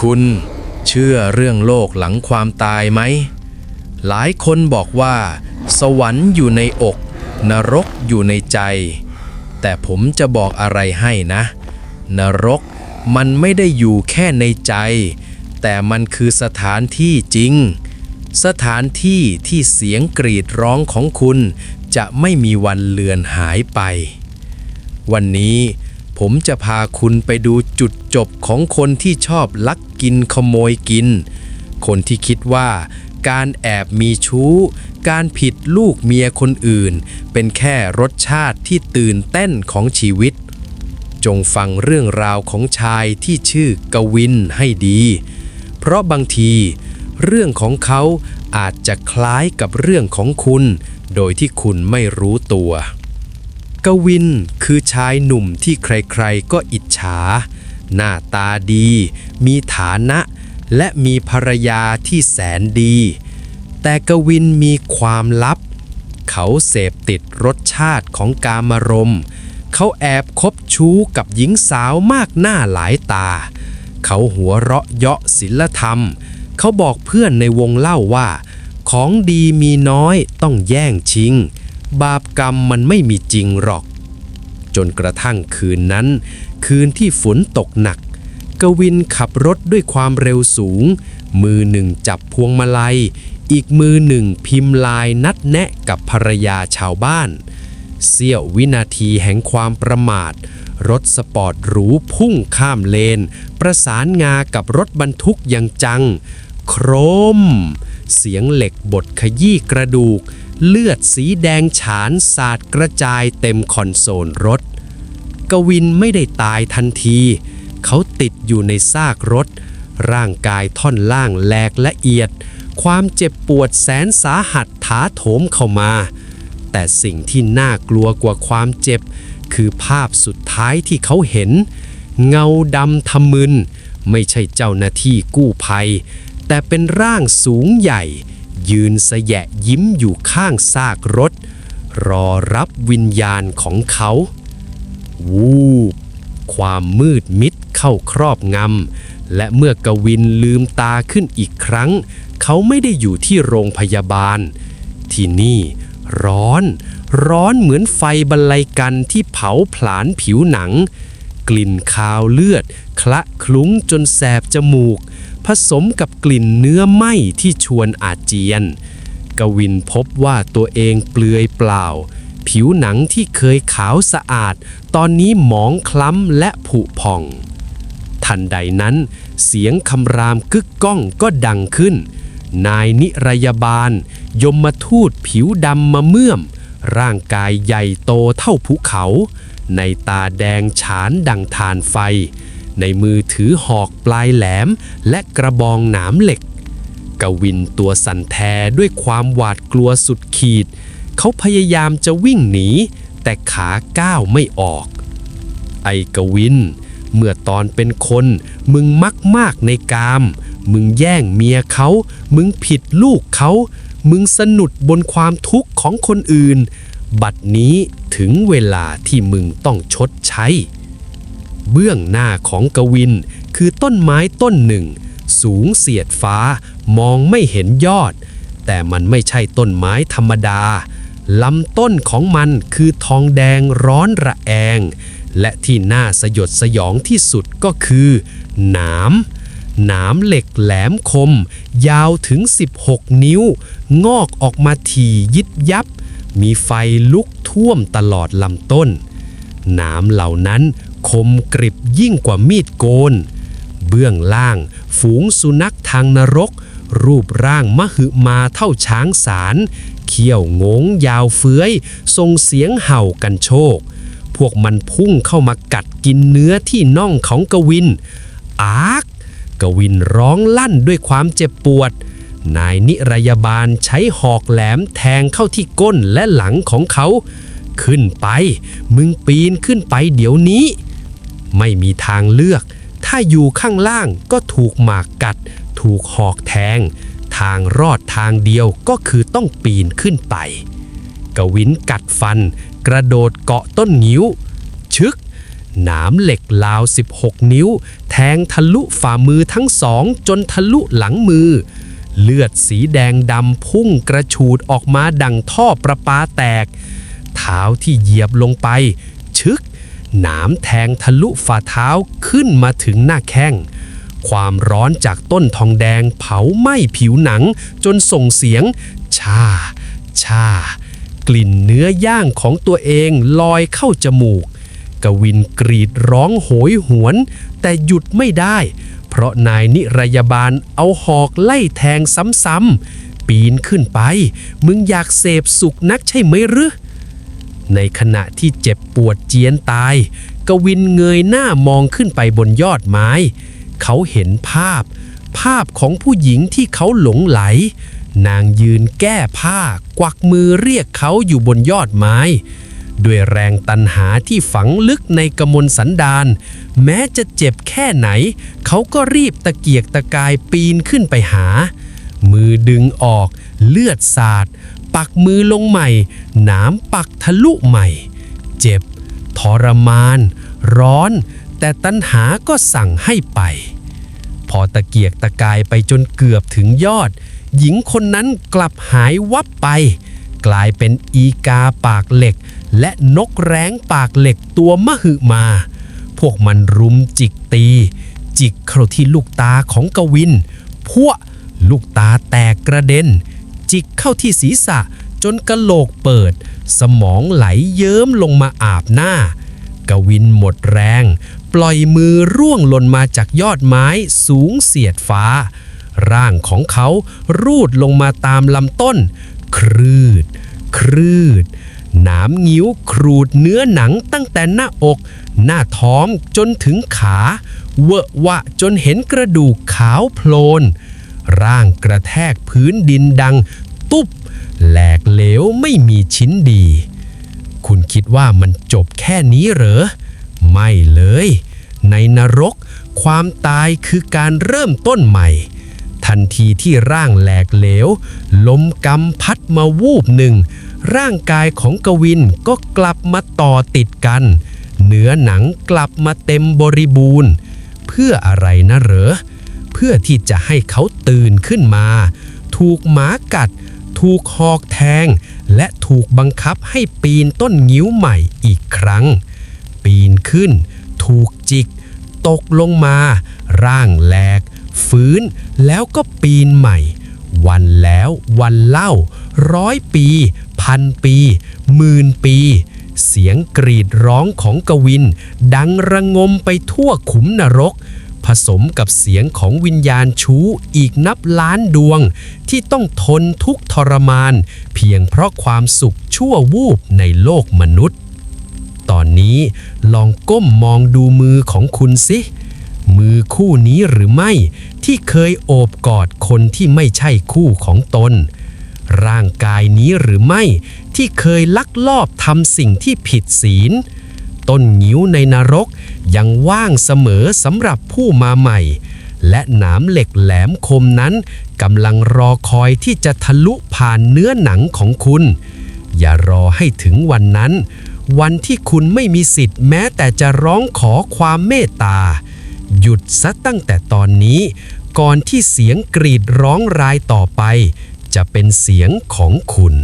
คุณเชื่อเรื่องโลกหลังความตายไหม หลายคนบอกว่า สวรรค์อยู่ในอก นรกอยู่ในใจ แต่ผมจะบอกอะไรให้นะ นรกมันไม่ได้อยู่แค่ในใจ แต่มันคือสถานที่จริง สถานที่ที่เสียงกรีดร้องของคุณจะไม่มีวันเลือนหายไป วันนี้ผมจะพาคุณไปดู จุดจบของคนที่ชอบลักกินขโมยกิน คนที่คิดว่าการแอบมีชู้ การผิดลูกเมียคนอื่น เป็นแค่รสชาติที่ตื่นเต้นของชีวิต จงฟังเรื่องราวของชายที่ชื่อกวินให้ดี เพราะบางที เรื่องของเขาอาจจะคล้ายกับเรื่องของคุณ โดยที่คุณไม่รู้ตัว กวินคือชายหนุ่มที่ใครๆก็อิจฉา หน้าตาดี มีฐานะ และมีภรรยาที่แสนดี แต่กวินมีความลับ เขาเสพติดรสชาติของกามรม เขาแอบคบชู้กับหญิงสาวมากหน้าหลายตา เขาหัวเราะเยาะศิลธรรม เขาบอกเพื่อนในวงเล่าว่า ของดีมีน้อยต้องแย่งชิง บาปกรรมมันไม่มีจริงหรอก จนกระทั่งคืนนั้น คืนที่ฝนตกหนัก กวินขับรถด้วยความเร็วสูง มือหนึ่งจับพวงมาลัย อีกมือหนึ่งพิมพ์ลายนัดแนะกับภรรยาชาวบ้าน เสี้ยววินาทีแห่งความประมาท รถสปอร์ตหรูพุ่งข้ามเลน ประสานงากับรถบรรทุกอย่างจัง โครม เสียงเหล็กบดขยี้กระดูก เลือดสีแดงฉานสาดกระจายเต็มคอนโซลรถ กวินไม่ได้ตายทันที เขาติดอยู่ในซากรถ ร่างกายท่อนล่างแหลกละเอียด ความเจ็บปวดแสนสาหัสถาโถมเข้ามา แต่สิ่งที่น่ากลัวกว่าความเจ็บ คือภาพสุดท้ายที่เขาเห็น เงาดำทำมึน ไม่ใช่เจ้าหน้าที่กู้ภัย แต่เป็นร่างสูงใหญ่ ยืนสยะยิ้มอยู่ข้างซากรถ รอรับวิญญาณของเขา วูบความมืดมิดเข้าครอบงำ และเมื่อกวินลืมตาขึ้นอีกครั้ง เขาไม่ได้อยู่ที่โรงพยาบาล ที่นี่ร้อน ร้อนเหมือนไฟบรรลัยกันที่เผาผลาญผิวหนัง กลิ่นคาวเลือด คละคลุ้งจนแสบจมูก ผสมกับกลิ่นเนื้อไหม้ที่ชวนอาเจียน กวินพบว่าตัวเองเปลือยเปล่า ผิวหนังที่เคยขาวสะอาด ตอนนี้หมองคล้ำและผุพอง ทันใดนั้น เสียงคำรามกึกก้องก็ดังขึ้น นายนิรยบาล ยมมาทูตผิวดำมาเมื่อม ร่างกายใหญ่โตเท่าภูเขา ในตาแดงฉานดังทานไฟ ในมือถือหอกปลายแหลมและกระบองหนามเหล็ก กวินตัวสั่นแทด้วยความหวาดกลัวสุดขีด เขาพยายามจะวิ่งหนี แต่ขาก้าวไม่ออก ไอกวิน เมื่อตอนเป็นคนมึงมักมากในกาม มึงแย่งเมียเขา มึงผิดลูกเขา มึงสนุดบนความทุกข์ของคนอื่น บัดนี้ถึงเวลาที่มึงต้องชดใช้ เบื้องหน้าของกวิน คือต้นไม้ต้นหนึ่ง สูงเสียดฟ้ามองไม่เห็นยอด แต่มันไม่ใช่ต้นไม้ธรรมดาลำต้นของมันคือทองแดงร้อนระแอง และที่น่าสยดสยองที่สุดก็คือหนามหนามเหล็กแหลมคม ยาวถึง 16 นิ้ว งอกออกมาถี่ยิบยับ มีไฟลุกท่วมตลอดลำต้น หนามเหล่านั้น คมกริบยิ่งกว่ามีดโกน เบื้องล่าง ฝูงสุนัขทางนรก รูปร่างมหึมาเท่าช้างสารเขี้ยวงงยาวเฟื้อยส่งเสียงเห่ากันโชค พวกมันพุ่งเข้ามากัดกินเนื้อที่น่องของกวิน อากกวินร้องลั่นด้วยความเจ็บปวด นายนิรยาบาลใช้หอกแหลมแทงเข้าที่ก้นและหลังของเขา ขึ้นไป มึงปีนขึ้นไปเดี๋ยวนี้ ไม่มีทางเลือก ถ้าอยู่ข้างล่างก็ถูกหมากกัด ถูกหอกแทง ทางรอดทางเดียวก็คือต้องปีนขึ้นไป กวินกัดฟัน กระโดดเกาะต้นงิ้ว ชึก หนามเหล็กลาว 16 นิ้ว แทงทะลุฝ่ามือทั้งสองจนทะลุหลังมือ เลือดสีแดงดำพุ่งกระฉูดออกมาดังท่อประปาแตก เท้าที่เหยียบลงไป ชึก หนามแทงทะลุฝ่าเท้าขึ้นมาถึงหน้าแข้ง ความร้อนจากต้นทองแดงเผาไหม้ผิวหนังจนส่งเสียง ชา ชา กลิ่นเนื้อย่างของตัวเองลอยเข้าจมูก กวินกรีดร้องโหยหวน แต่หยุดไม่ได้ เพราะนายนิรยาบาลเอาหอกไล่แทงซ้ำๆปีนขึ้นไป มึงอยากเสพสุขนักใช่ไหมหรือ ในขณะที่เจ็บปวดเจียนตาย กวินเงยหน้ามองขึ้นไปบนยอดไม้ เขาเห็นภาพ ภาพของผู้หญิงที่เขาหลงไหล นางยืนแก้ผ้ากวักมือเรียกเขาอยู่บนยอดไม้ ด้วยแรงตันหาที่ฝังลึกในกมลสันดานแม้จะเจ็บแค่ไหน เขาก็รีบตะเกียกตะกายปีนขึ้นไปหา มือดึงออกเลือดสาด ปักมือลงใหม่ หนามปักทะลุใหม่ เจ็บ ทรมาน ร้อน แต่ตัณหาก็สั่งให้ไป พอตะเกียกตะกายไปจนเกือบถึงยอด หญิงคนนั้นกลับหายวับไป กลายเป็นอีกาปากเหล็ก และนกแร้งปากเหล็กตัวมหึมา พวกมันรุมจิกตี จิกเข้าที่ลูกตาของกวิน พวกลูกตาแตกกระเด็น จิกเข้าที่ศีรษะจนกะโหลกเปิด สมองไหลเยิ้มลงมาอาบหน้ากวินหมดแรง ปล่อยมือร่วงหล่นมาจากยอดไม้สูงเสียดฟ้า ร่างของเขารูดลงมาตามลำต้น ครืด ครืดหนามงิ้วครูดเนื้อหนังตั้งแต่หน้าอก หน้าท้องจนถึงขา เวอะวะจนเห็นกระดูกขาวโพลน ร่างกระแทกพื้นดินดัง ตุ๊บ แหลกเหลวไม่มีชิ้นดี คุณคิดว่ามันจบแค่นี้เหรอ ไม่เลย ในนรก ความตายคือการเริ่มต้นใหม่ ทันทีที่ร่างแหลกเหลว ลมกำพัดมาวูบหนึ่ง ร่างกายของกวินก็กลับมาต่อติดกัน เนื้อหนังกลับมาเต็มบริบูรณ์ เพื่ออะไรนะเหรอ พื่อที่จะให้เขาตื่นขึ้นมา ถูกหมากัด ถูกหอกแทง และถูกบังคับให้ปีนต้นงิ้วใหม่อีกครั้ง ปีนขึ้น ถูกจิก ตกลงมา ร่างแหลก ฟื้นแล้วก็ปีนใหม่ วันแล้ววันเล่า ร้อยปี พันปีหมื่นปีเสียงกรีดร้องของกวิน ดังระงมไปทั่วขุมนรก ผสมกับเสียงของวิญญาณชู้อีกนับล้านดวง ที่ต้องทนทุกทรมาน เพียงเพราะความสุขชั่ววูบในโลกมนุษย์ ตอนนี้ลองก้มมองดูมือของคุณสิมือคู่นี้หรือไม่ที่เคยโอบกอดคนที่ไม่ใช่คู่ของตน ร่างกายนี้หรือไม่ที่เคยลักลอบทำสิ่งที่ผิดศีล ต้นงิ้วในนรก ยังว่างเสมอสำหรับผู้มาใหม่ และหนามเหล็กแหลมคมนั้นกำลังรอคอยที่จะทะลุผ่านเนื้อหนังของคุณ อย่ารอให้ถึงวันนั้น วันที่คุณไม่มีสิทธิ์แม้แต่จะร้องขอความเมตตา หยุดซะตั้งแต่ตอนนี้ ก่อนที่เสียงกรีดร้องรายต่อไป จะเป็นเสียงของคุณ